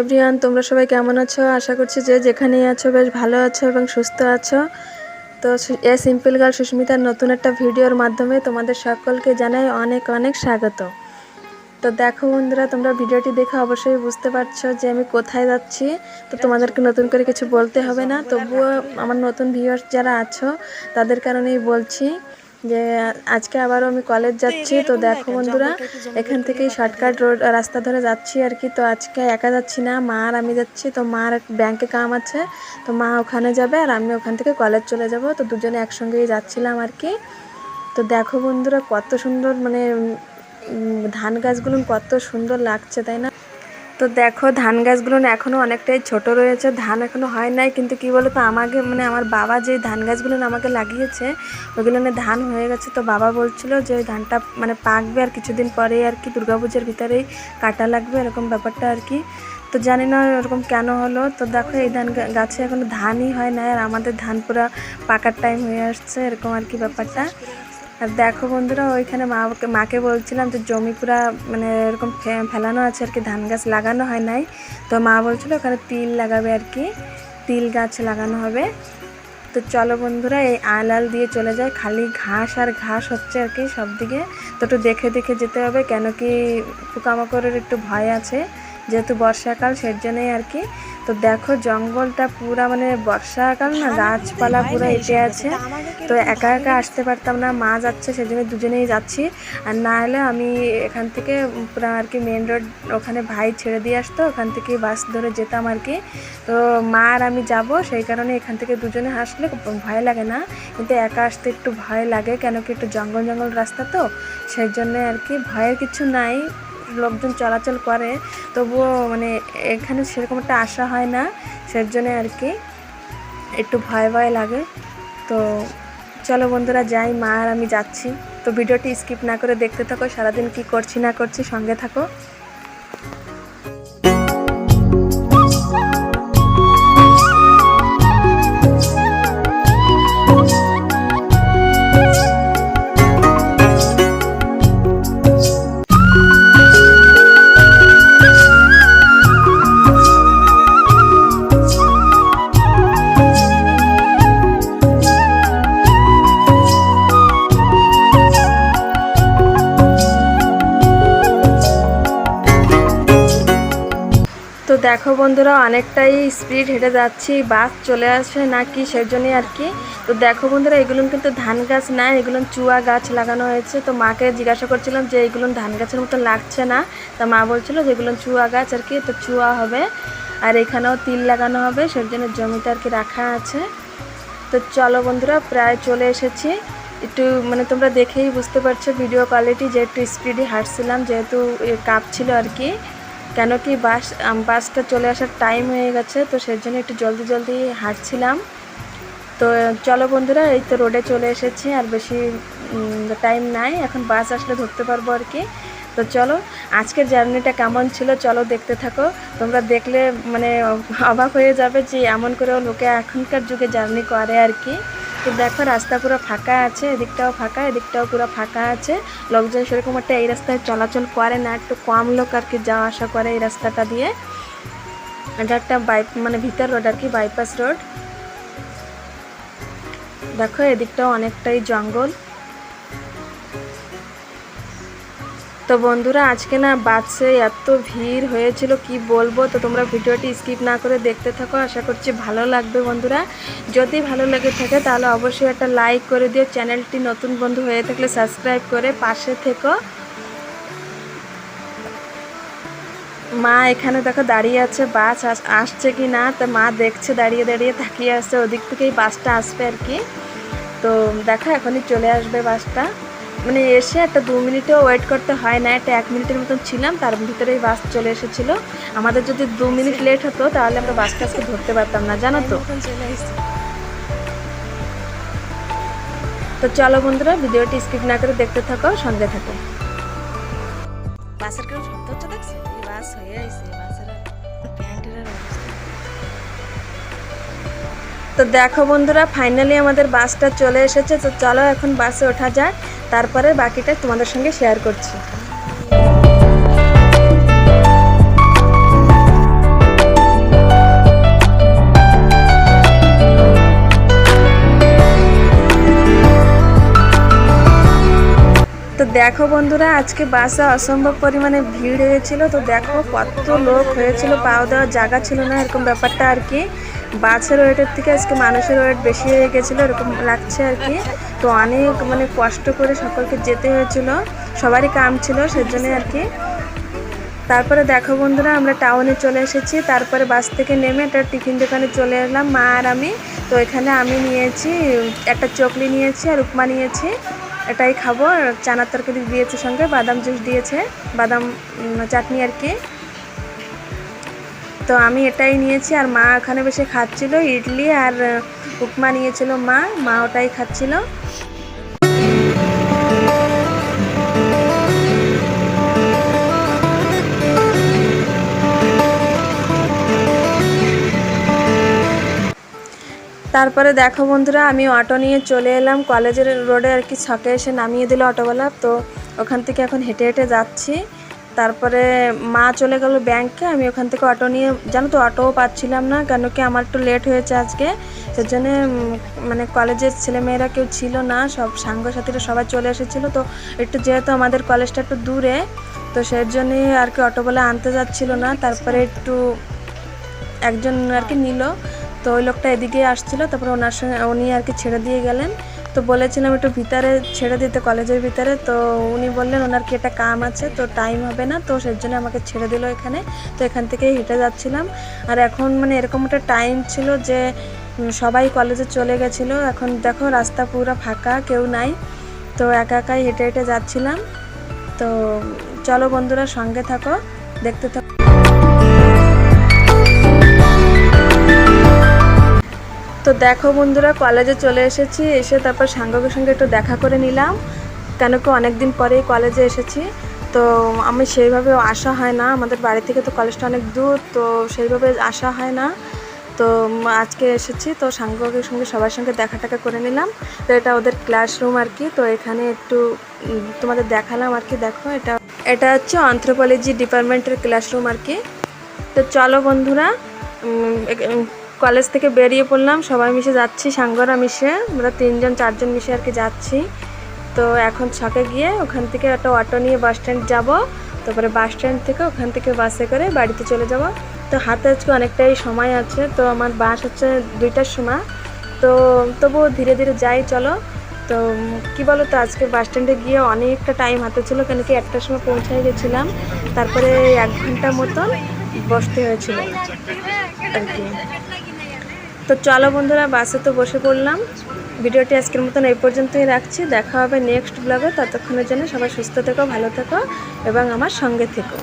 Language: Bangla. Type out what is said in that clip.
এভরিওয়ান তোমরা সবাই কেমন আছো? আশা করছি যে যেখানেই আছো বেশ ভালো আছো এবং সুস্থ আছো। তো এ সিম্পল গার্ল সুস্মিতার নতুন একটা ভিডিওর মাধ্যমে তোমাদের সকলকে জানাই অনেক অনেক স্বাগত। তো দেখো বন্ধুরা, তোমরা ভিডিওটি দেখে অবশ্যই বুঝতে পারছ যে আমি কোথায় যাচ্ছি। তো তোমাদেরকে নতুন করে কিছু বলতে হবে না, তবুও আমার নতুন ভিউয়ার্স যারা আছো, তাদের কারণেই বলছি। যে আজকে আবারও আমি কলেজ যাচ্ছি তো দেখো বন্ধুরা এখান থেকেই শর্টকাট রোড রাস্তা ধরে যাচ্ছি আর কি। তো আজকে একা যাচ্ছি না মা আর আমি যাচ্ছি। তো মার ব্যাংকে কাম আছে। তো মা ওখানে যাবে আর আমি ওখান থেকে কলেজ চলে যাব। তো দুজনে একসঙ্গেই যাচ্ছিলাম আর কি। তো দেখো বন্ধুরা কত সুন্দর মানে ধান গাছগুলো কত সুন্দর লাগছে তাই না? তো দেখো, ধান গাছগুলো এখনও অনেকটাই ছোট রয়েছে। ধান এখনও হয় নাই, কিন্তু কি বলতো, আমাকে মানে আমার বাবা যে ধান গাছগুলো আমাকে লাগিয়েছে, ওগুলো না ধান হয়ে গেছে। তো বাবা বলছিল যে ওই ধানটা মানে পাকবে আর কিছুদিন পরে আর কি, দুর্গাপুজোর ভিতরেই কাটা লাগবে, এরকম ব্যাপারটা আর কি। তো জানি না এরকম কেন হলো। তো দেখো, এই ধান গাছে এখনও ধানই হয় না আর আমাদের ধান পুরো পাকার টাইম হয়ে আসছে, এরকম আর কি ব্যাপারটা। আর দেখো বন্ধুরা, ওইখানে মাকে মাকে বলছিলাম যে জমি পুরা মানে এরকম ফেলানো আছে আর কি, ধান গাছ লাগানো হয় নাই। তো মা বলছিল ওখানে তিল লাগাবে আর কি, তিল গাছ লাগানো হবে। তো চলো বন্ধুরা, এই আলাল দিয়ে চলে যায় খালি ঘাস আর ঘাস হচ্ছে আর কি সব দিকে তো একটু দেখে দেখে যেতে হবে, কেন কি পোকামাকড়ের একটু ভয় আছে। যেহেতু বর্ষাকাল সের জন্যই আর কি। তো দেখো জঙ্গলটা পুরা মানে বর্ষাকাল না গাছপালা পুরো এঁটে আছে। তো একা একা আসতে পারতাম না মা যাচ্ছে সেই সেজন্য দুজনেই যাচ্ছি। আর না হলে আমি এখান থেকে পুরো আর কি মেন রোড ওখানে ভাই ছেড়ে দিয়ে আসতো ওখান থেকে বাস ধরে যেতাম আর কি। তো মা আর আমি যাব সেই কারণে এখান থেকে দুজনে আসলে ভয় লাগে না। কিন্তু একা আসতে একটু ভয় লাগে কেন কি একটু জঙ্গল জঙ্গল রাস্তা তো সেই জন্য আর কি ভয়ের কিছু নাই। লোকজন চলাচল করে, তবুও মানে এখানে সেরকম একটা আশা হয় না সেই জন্য আর কি একটু ভয় ভয় লাগে। তো চলো বন্ধুরা, যাই, মা আর আমি যাচ্ছি। তো ভিডিওটি স্কিপ না করে দেখতে থাকো, সারাদিন কি করছি না করছি সঙ্গে থাকো। দেখো বন্ধুরা, অনেকটাই স্পিড হেঁটে যাচ্ছি, বাস চলে আসে নাকি সেই জন্যই আর কি। তো দেখো বন্ধুরা এগুলো কিন্তু ধান গাছ না এগুলো চুয়া গাছ লাগানো হয়েছে। তো মাকে জিজ্ঞাসা করছিলাম যে এগুলো ধান গাছের মতো লাগছে না। তা মা বলছিল যে এগুলো চুয়া গাছ আর কি, তো চুয়া হবে। আর এখানেও তিল লাগানো হবে সেই জন্য জমিটা আর কি রাখা আছে। তো চলো বন্ধুরা, প্রায় চলে এসেছি। একটু মানে তোমরা দেখেই বুঝতে পারছ ভিডিও কোয়ালিটি যে একটু স্পিডে হাঁটছিলাম, যেহেতু কাপ ছিল আর কি। কেন কি বাস বাসটা চলে আসার টাইম হয়ে গেছে, তো সেই জন্য একটু জলদি জলদি হাঁটছিলাম। তো চলো বন্ধুরা, এই তো রোডে চলে এসেছি, আর বেশি টাইম নাই, এখন বাস আসলে ধরতে পারব আর কি। তো চলো, আজকের জার্নিটা কেমন ছিল চলো দেখতে থাকো। তোমরা দেখলে মানে অবাক হয়ে যাবে যে এমন করেও লোকে এখনকার যুগে জার্নি করে আর কি। তো দেখো, রাস্তা পুরো ফাঁকা আছে, এদিকটাও ফাঁকা, এদিকটাও পুরো ফাঁকা আছে। লোকজন সেরকম একটা এই রাস্তায় চলাচল করে না, একটু কম লোক আর কি যাওয়া আসা করে এই রাস্তাটা দিয়ে। এটা একটা বাই মানে ভিতর রোড আর কি বাইপাস রোড দেখো, এদিকটাও অনেকটাই জঙ্গল। তো বন্ধুরা, আজকে না বাসে এত ভিড় হয়েছিল, কি বলব? তো তোমরা ভিডিওটি স্কিপ না করে দেখতে থাকো, আশা করছি ভালো লাগবে বন্ধুরা। যদি ভালো লেগে থাকে, তাহলে অবশ্যই একটা লাইক করে দিও। চ্যানেলটি নতুন বন্ধু হয়ে থাকলে সাবস্ক্রাইব করে পাশে থেকো। মা এখানে দেখো দাঁড়িয়ে আছে, বাস আস- আসছে কি না? তো মা দেখছে, দাঁড়িয়ে দাঁড়িয়ে তাকিয়ে আসছে ওদিক থেকেই বাসটা আসবে আর কি। তো দেখো, এখনই চলে আসবে বাসটা। মানে এসে একটা দু মিনিটও ওয়েট করতে হয় না একটা এক মিনিটের মতন ছিলাম তার ভিতরেই বাস চলে এসেছিল। আমাদের যদি দু মিনিট লেট হতো তাহলে আমরা বাসটা আজকে ধরতে পারতাম না জানো তো? তো চলো বন্ধুরা ভিডিওটি স্কিপ না করে দেখতে থাকো সঙ্গে থাকো। বাসের কেউ শব্দ হচ্ছে দেখছি? বাস হয়ে আইছে বাসের প্যান্টের তো দেখো বন্ধুরা ফাইনালি আমাদের বাসটা চলে এসেছে তো চলো এখন বাসে ওঠা যাক। তারপরে বাকিটা তোমাদের সঙ্গে শেয়ার করছি। তো দেখো বন্ধুরা, আজকে বাসে অসম্ভব পরিমাণে ভিড় হয়েছিল। তো দেখো কত লোক হয়েছিল, পাওয়া দেওয়ার জায়গা ছিল না, এরকম ব্যাপারটা আর কি। বাসের ওয়েটের থেকে আজকে মানুষের ওয়েট বেশি হয়ে গেছিল, এরকম লাগছে আর কি। তো অনেক মানে কষ্ট করে সকলকে যেতে হয়েছিল, সবারই কাম ছিল সেজন্য আর কি। তারপরে দেখো বন্ধুরা, আমরা টাউনে চলে এসেছি, তারপরে বাস থেকে নেমে একটা টিফিন দোকানে চলে এলাম, মা আর আমি। তো এখানে আমি নিয়েছি, একটা চকলি নিয়েছি আর উপমা নিয়েছি, এটাই খাব। চানার তরকারি দিয়েছে সঙ্গে, বাদাম জুস দিয়েছে, বাদাম চাটনি আর কি। তো আমি এটাই নিয়েছি আর মা ওখানে বসে খাচ্ছিল, ইডলি আর উপমা নিয়েছিল মা মা ওটাই খাচ্ছিল। তারপরে দেখো বন্ধুরা, আমি অটো নিয়ে চলে এলাম, কলেজের রোডে আর কি ছকে এসে নামিয়ে দিল অটোওয়ালা, তো ওখান থেকে এখন হেঁটে হেঁটে যাচ্ছি। তারপরে মা চলে গেল ব্যাংকে আমি ওখান থেকে অটো নিয়ে, জানো তো অটোও পাচ্ছিলাম না, কেন কি আমার একটু লেট হয়েছে আজকে, সেজন্য মানে কলেজের ছেলেমেয়েরা কেউ ছিল না, সব সাঙ্গসাথীরা সবাই চলে এসেছিল, তো একটু যেহেতু আমাদের কলেজটা একটু দূরে, তো সেই জন্যই আর কি অটোওয়ালা আনতে যাচ্ছিল না, তারপরে একটু একজন আর কি নিল, তো ওই লোকটা এদিকে আসছিল, তারপরে ওনার সঙ্গে, উনি আর কি ছেড়ে দিয়ে গেলেন তো বলেছিলাম একটু ভিতরে ছেড়ে দিতে, কলেজের ভিতরে। তো উনি বললেন, ওনার কি একটা কাম আছে? তো টাইম হবে না। তো সেই জন্য আমাকে ছেড়ে দিল এখানে। তো এখান থেকে হেঁটে যাচ্ছিলাম। আর এখন মানে এরকম একটা টাইম ছিল যে সবাই কলেজে চলে গেছিল। এখন দেখো রাস্তা পুরো ফাঁকা, কেউ নাই। তো একা একাই হেঁটে হেঁটে যাচ্ছিলাম। তো চলো বন্ধুরা, সঙ্গে থাকো। দেখতে থাকো। তো দেখো বন্ধুরা কলেজে চলে এসেছি, এসে তারপর সাঙ্গকের সঙ্গে একটু দেখা করে নিলাম। কেন কি অনেক দিন পরেই কলেজে এসেছি, তো আমি সেইভাবে আসা হয় না। আমাদের বাড়ি থেকে তো কলেজটা অনেক দূর, তো সেইভাবে আসা হয় না। তো আজকে এসেছি, তো সাঙ্গকের সঙ্গে সবার সঙ্গে দেখা টাকা করে নিলাম। তো এটা ওদের ক্লাসরুম আর কি, তো এখানে একটু তোমাদের দেখালাম আর কি, দেখো এটা। এটা হচ্ছে অন্থ্রোপোলজি ডিপার্টমেন্টের ক্লাসরুম আর কি। তো চলো বন্ধুরা কলেজ থেকে বেরিয়ে পড়লাম, সবাই মিশে যাচ্ছি, সাঙ্গরা মিশে, আমরা তিনজন, চারজন মিশে আর কি যাচ্ছি। তো এখন ছকে গিয়ে ওখান থেকে একটা অটো নিয়ে বাস স্ট্যান্ড যাব, তারপরে বাস স্ট্যান্ড থেকে ওখান থেকে বাসে করে বাড়িতে চলে যাব। তো হাতে আজকে অনেকটাই সময় আছে, তো আমার বাস হচ্ছে দুইটার সময়। তো তবুও ধীরে ধীরে যাই, চলো। তো কি বলো তো আজকে বাস স্ট্যান্ডে গিয়ে অনেকটা টাইম হাতে ছিল কেন কি একটার সময় পৌঁছায় গেছিলাম, তারপরে এক ঘণ্টা মতন বসতে হয়েছিল। আর কি। তো চলো বন্ধুরা, বাসে তো বসে পড়লাম। ভিডিওটি আজকের মতন এই পর্যন্তই রাখছি। দেখা হবে নেক্সট ব্লগে ততক্ষণের জন্য সবাই সুস্থ থেকো, ভালো থেকো এবং আমার সঙ্গে থেকো।